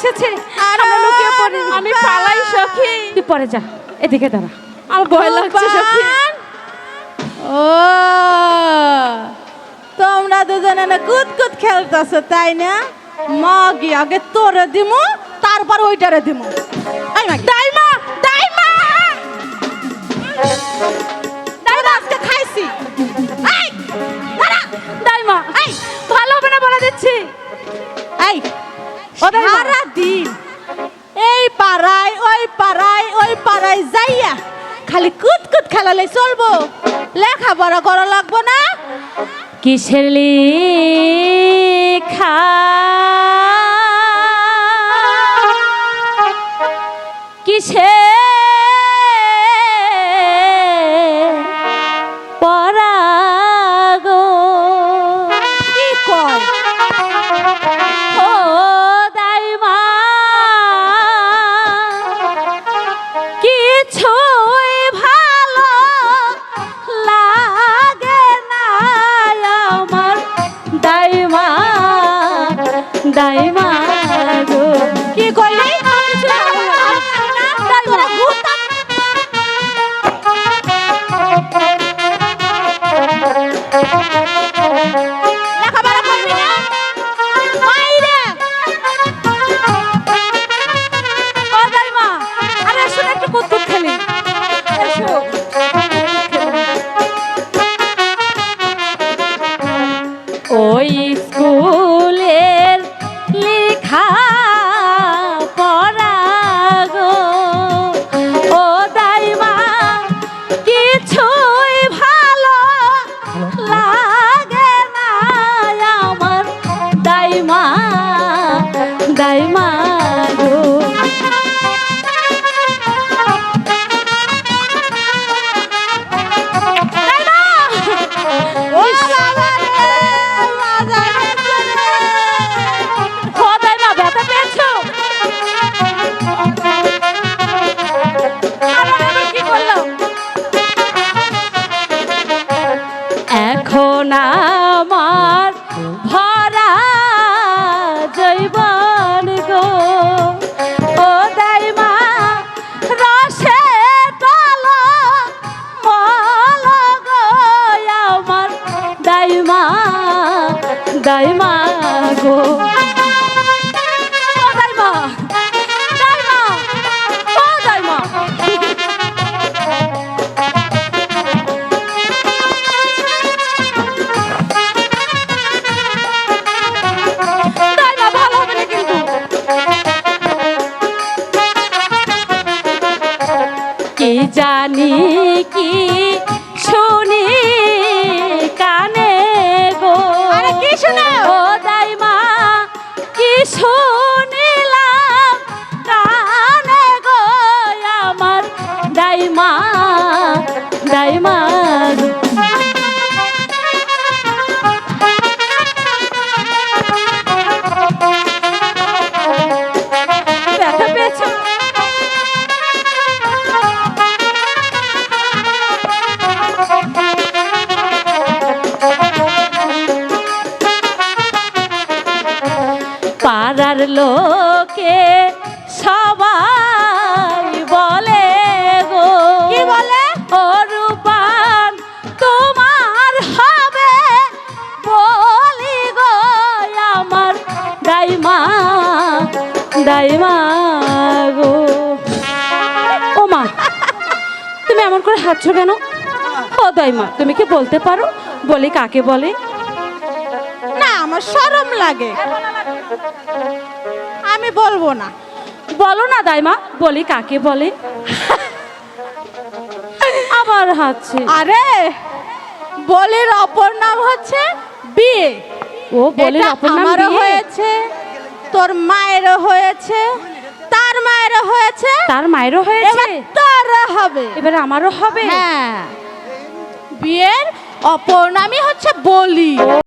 এসেছে। আমরা লুকিয়ে পড়ি আমি পালাই সখী। তুই পরে যা এদিকে দাঁড়া। আমার ভয় লাগছে সখী। ও তোমরা দুজনে না কুদ কুদ খেলতেছ তাই না? মা মাগি আগে তোরে দিমু তারপর ওইটারে দিমু। এই মাগি দাইমা দাইমা দাদা আজকে খাইছি। এই দাঁড়া। দাইমা এই ভালো হবে না বলে দিচ্ছি। এই দাইমা। সারা এই পাড়ায়, ওই পাড়ায় ওই পাড়ায় যাইয়া খালি কুদ কুদ খেলালে চলবো। লেখাপড়া করা লাগবো না। কিসের লেখা? কিসে পরাগো জৈবন গো। ও দাইমা রসে তল মল গো আমার দাইমা দাইমা গো। কি জানি কি শুনি কানে গো কি শুনে? ও দাইমা কি শুনিলাম কানে গো আমার দাইমা দাইমা পাড়ার লোকে সবাই বলে গো কি বলে? ও রূপান তোমার হবে বলি গো আমার দাইমা দাইমা গো। ও মা তুমি এমন করে হাঁটছো কেন? ও দাইমা তুমি কি বলতে পারো? বলি কাকে বলে? না আমার শরম লাগে। আমি বলব না। বলো না দাইমা বলি কাকে বলে? আবার হাঁটছে আরে বলির অপর নাম হচ্ছে বিয়ে। ও বলে এটা অপর নাম আমারও? হয়েছে তোর মায়েরও হয়েছে তার মায়েরও হয়েছে। তার মায়েরও হয়েছে? তোর হবে। এবার আমারও হবে? হ্যাঁ। বিয়ের অপর নামই হচ্ছে বলি।